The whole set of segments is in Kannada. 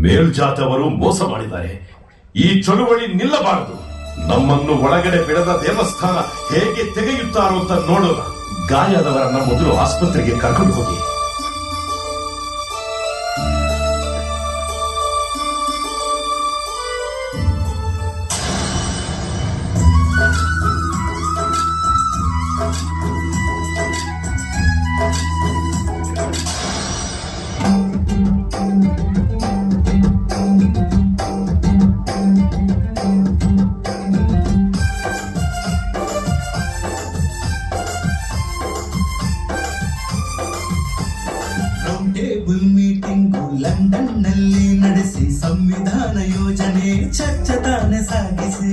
ಮೇಲ್ಜಾತವರು ಮೋಸ ಮಾಡಿದ್ದಾರೆ. ಈ ಚಳುವಳಿ ನಿಲ್ಲಬಾರದು. ನಮ್ಮನ್ನು ಒಳಗಡೆ ಬಿಡದ ದೇವಸ್ಥಾನ ಹೇಗೆ ತೆಗೆಯುತ್ತಾರೋ ಅಂತ ನೋಡೋಣ. ಗಾಯದವರನ್ನ ಮೊದಲು ಆಸ್ಪತ್ರೆಗೆ ಕರ್ಕೊಂಡು ಹೋಗಿ. ಟೇಬಲ್ ಮೀಟಿಂಗು ಲಂಡನ್ನಲ್ಲಿ ನಡೆಸಿ ಸಂವಿಧಾನ ಯೋಜನೆ ಚರ್ಚೆ ತಾನೆ ಸಾಗಿಸಿ.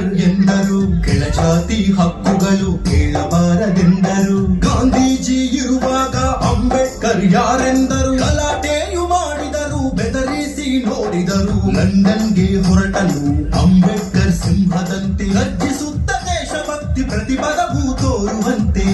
ಎಂದರು ಕೆಳಜಾತಿ ಹಕ್ಕುಗಳು ಕೇಳಬಾರದೆಂದರು. ಗಾಂಧೀಜಿ ಇರುವಾಗ ಅಂಬೇಡ್ಕರ್ ಯಾರೆಂದರು? ಗಲಾಟೆಯು ಮಾಡಿದರು, ಬೆದರಿಸಿ ನೋಡಿದರು. ಲಂಡನ್ಗೆ ಹೊರಟನು ಅಂಬೇಡ್ಕರ್ ಸಿಂಹದಂತೆ, ಗರ್ಜಿಸುತ್ತ ದೇಶಭಕ್ತಿ ಪ್ರತಿಪದವು ತೋರುವಂತೆ.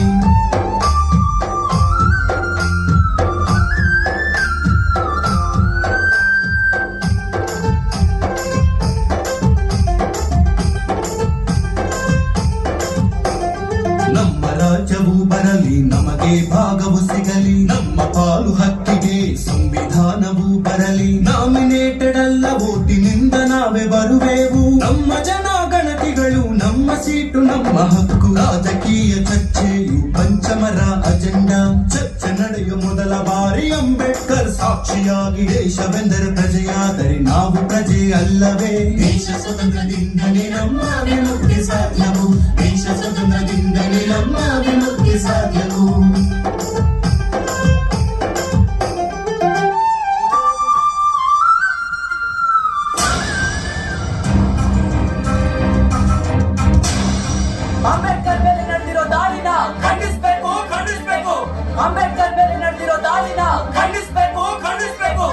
ನಮಗೆ ಭಾಗವು ಸಿಗಲಿ ನಮ್ಮ ಪಾಲು ಹಕ್ಕಿಗೆ ಸಂವಿಧಾನವು ಬರಲಿ ನಾಮಿನೇಟೆಡ್ ಅಲ್ಲ ಓಟಿನಿಂದ ನಾವೇ ಬರುವೆವು ನಮ್ಮ ಜನಗಣತಿಗಳು ನಮ್ಮ ಸೀಟು ನಮ್ಮ ಹಕ್ಕು ರಾಜಕೀಯ ಚರ್ಚೆಯು ಪಂಚಮರ ಅಜೆಂಡಾ ಚರ್ಚೆ ನಡೆಯುವ ಮೊದಲ ಬಾರಿ ಅಂಬೇಡ್ಕರ್ ಸಾಕ್ಷಿಯಾಗಿ ದೇಶವೆಂದರೆ ಪ್ರಜೆಯಾದರೆ ನಾವು ಪ್ರಜೆ ಅಲ್ಲವೇ ದೇಶ ಸ್ವತಂತ್ರದಿಂದಲೇ ನಮ್ಮ ವಿಮುಕ್ತಿ ಸಾಧ್ಯವು ದೇಶ ಸ್ವತಂತ್ರದಿಂದಲೇ ನಮ್ಮ ವಿಮುಕ್ತಿ ಸಾಧ್ಯವು? ಅಂಬೇಡ್ಕರ್ ಮೇಲೆ ನಡೆದಿರೋ ದಾಳಿನ ಖಂಡಿಸ್ಬೇಕು. ಖಂಡಿಸ್ಬೇಕು. ಅಂಬೇಡ್ಕರ್ ಮೇಲೆ ನಡೆದಿರೋ ದಾಳಿನ ಖಂಡಿಸ್ಬೇಕು. ಖಂಡಿಸ್ಬೇಕು.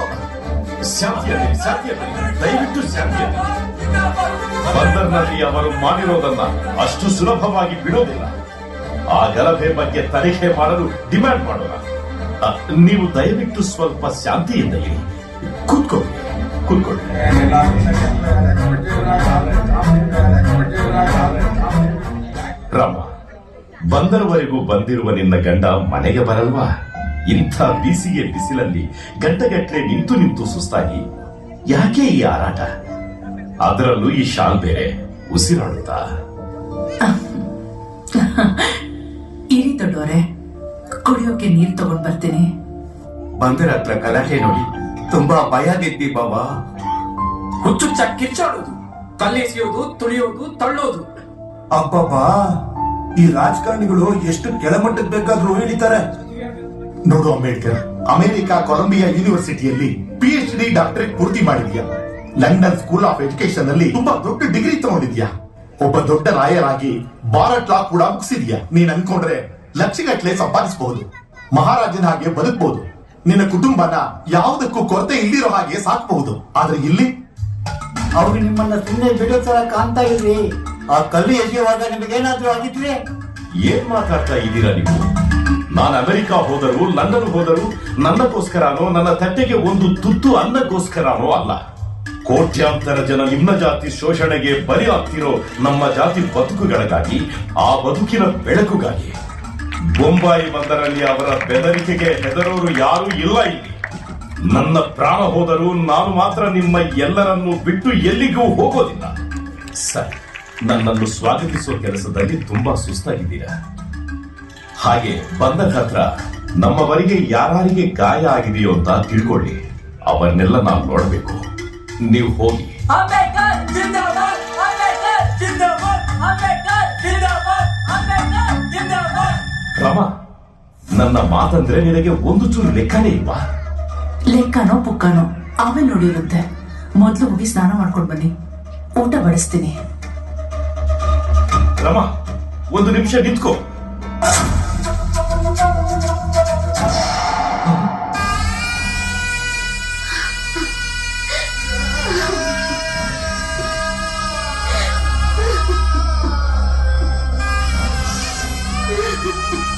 ಶಾಂತಿಯಲ್ಲಿ ಶಾಂತಿಯಲ್ಲಿ ದಯವಿಟ್ಟು ಶಾಂತಿಯಲ್ಲಿ ಬಂದರ್ನಲ್ಲಿ ಅವರು ಮಾಡಿರೋದನ್ನ ಅಷ್ಟು ಸುಲಭವಾಗಿ ಬಿಡೋದಿಲ್ಲ. ಆ ಗಲಭೆ ಬಗ್ಗೆ ತನಿಖೆ ಮಾಡಲು ಡಿಮ್ಯಾಂಡ್ ಮಾಡೋಣ. ನೀವು ದಯವಿಟ್ಟು ಸ್ವಲ್ಪ ಶಾಂತಿಯಿಂದ ಇರಿ ಕೂತ್ಕೊಳ್ಳಿ ಕೂತ್ಕೊಳ್ಳಿ. ರಾಮ, ಬಂದರವರೆಗೂ ಬಂದಿರುವ ನಿನ್ನ ಗಂಡ ಮನೆಗೆ ಬರಲ್ವಾ? ಇಂಥ ಬಿಸಿಗೆ ಬಿಸಿಲಲ್ಲಿ ಗಂಟೆಗಟ್ಟಲೆ ನಿಂತು ನಿಂತು ಸುಸ್ತಾಗಿ. ಯಾಕೆ ಈ ಆರಾಟ? ಅದರಲ್ಲೂ ಈ ಶಾಲ್ ಬೇರೆ, ಉಸಿರಾಡುತ್ತಾ? ಇರಿ ದೊಡ್ಡೋರೆ ಕುಡಿಯೋಕೆ ನೀರ್ ತಗೊಂಡ್ ಬರ್ತೀನಿ. ಬಂದರ ಹತ್ರ ಗಲಾಟೆ ನೋಡಿ ತುಂಬಾ ಭಯ ಬಿದ್ದಿ ಬಾಬಾ ಹುಚ್ಚುಚ್ಚ ಕಿರ್ಚಾಡೋದು ಕಲ್ಲೆಸೆಯೋದು ತುಳಿಯೋದು ತಳ್ಳೋದು. ಅಬ್ಬಬ್ಬಾ ಈ ರಾಜಕಾರಣಿಗಳು ಎಷ್ಟು ಕೆಳಮಟ್ಟಕ್ಕೆ ಬೇಕಾದ್ರೂ ಇಳಿತಾರೆ ನೋಡು ಅಂಬೇಡ್ಕರ್ ಅಮೆರಿಕ ಕೊಲಂಬಿಯಾ ಯೂನಿವರ್ಸಿಟಿಯಲ್ಲಿ ಪಿ ಎಚ್ ಡಿ ಡಾಕ್ಟರೇಟ್ ಪೂರ್ತಿ ಮಾಡಿದ್ಯಾ. ಲಂಡನ್ ಸ್ಕೂಲ್ ಆಫ್ ಎಜುಕೇಶನ್ ಅಲ್ಲಿ ತುಂಬಾ ದೊಡ್ಡ ಡಿಗ್ರಿ ತಗೊಂಡಿದ್ಯಾ. ಒಬ್ಬ ದೊಡ್ಡ ರಾಯರಾಗಿ ಭಾರತ್ ಲಾ ಕೂಡ ಮುಗಿಸಿದ್ಯಾ? ನೀನ್ ಅನ್ಕೊಂಡ್ರೆ ಲಕ್ಷಗಟ್ಲೆ ಸಂಪಾದಿಸಬಹುದು ಮಹಾರಾಜನ ಹಾಗೆ ಬದುಕಬಹುದು ನಿನ್ನ ಕುಟುಂಬನ ಯಾವುದಕ್ಕೂ ಕೊರತೆ ಇಲ್ಲಿರೋ ಹಾಗೆ ಸಾಕಬಹುದು ಆದ್ರೆ ಇಲ್ಲಿ? ಅವ್ರಿಗೆ ನಿಮ್ಮನ್ನ ಸುಮ್ಮನೆ ಬಿಡೋ ತರ ಕಾಣ್ತಾ ಇದ್ರಿ ಆ ಕಲ್ಲು ಎಸೆಯುವಾಗ ನಿಮಗೇನಾದ್ರೂ ಆಗಿದ್ರೆ? ಏನ್ ಮಾತಾಡ್ತಾ ಇದ್ದೀರಾ ನೀವು? ನಾನು ಅಮೆರಿಕ ಹೋದರು ಲಂಡನ್ ಹೋದರು ನನ್ನಗೋಸ್ಕರನೋ ನನ್ನ ತಟ್ಟೆಗೆ ಒಂದು ತುತ್ತು ಅನ್ನಕ್ಕೋಸ್ಕರನೋ ಅಲ್ಲ. ಕೋಟ್ಯಾಂತರ ಜನ ನಿಮ್ಮ ಜಾತಿ ಶೋಷಣೆಗೆ ಬಲಿ ಆಗ್ತಿರೋ ನಮ್ಮ ಜಾತಿ ಬದುಕುಗಳಿಗಾಗಿ, ಆ ಬದುಕಿನ ಬೆಳಕುಗಾಗಿ ಬೊಂಬಾಯಿ ಬಂದರಲ್ಲಿ ಅವರ ಬೆದರಿಕೆಗೆ ಹೆದರೋರು ಯಾರೂ ಇಲ್ಲ ಇಲ್ಲಿ. ನನ್ನ ಪ್ರಾಣ ಹೋದರೂ ನಾನು ಮಾತ್ರ ನಿಮ್ಮ ಎಲ್ಲರನ್ನು ಬಿಟ್ಟು ಎಲ್ಲಿಗೂ ಹೋಗೋದಿಲ್ಲ. ಸರ್, ನನ್ನನ್ನು ಸ್ವಾಗತಿಸುವ ಕೆಲಸದಲ್ಲಿ ತುಂಬಾ ಸುಸ್ತಾಗಿದ್ದೀರಾ? ಹಾಗೆ ಬಂದ ಹತ್ರ ನಮ್ಮವರಿಗೆ ಯಾರಿಗೆ ಗಾಯ ಆಗಿದೆಯೋ ಅಂತ ತಿಳ್ಕೊಳ್ಳಿ. ಅವನ್ನೆಲ್ಲ ನಾವು ನೋಡಬೇಕು. ನೀವು ಹೋಗಿ. ರಮ ನನ್ನ ಮಾತಂದ್ರೆ ನಿನಗೆ ಒಂದು ಚೂರು ಲೆಕ್ಕನೇ ಇಲ್ವಾ ಲೆಕ್ಕನೋ ಪುಕ್ಕನೋ ಆಮೇಲೆ ನೋಡಿರುತ್ತೆ. ಮೊದಲು ಹೋಗಿ ಸ್ನಾನ ಮಾಡ್ಕೊಂಡು ಬನ್ನಿ. ಊಟ ಬಡಿಸ್ತೀನಿ. ರಮ ಒಂದು ನಿಮಿಷ ನಿಂತ್ಕೋ. Woo!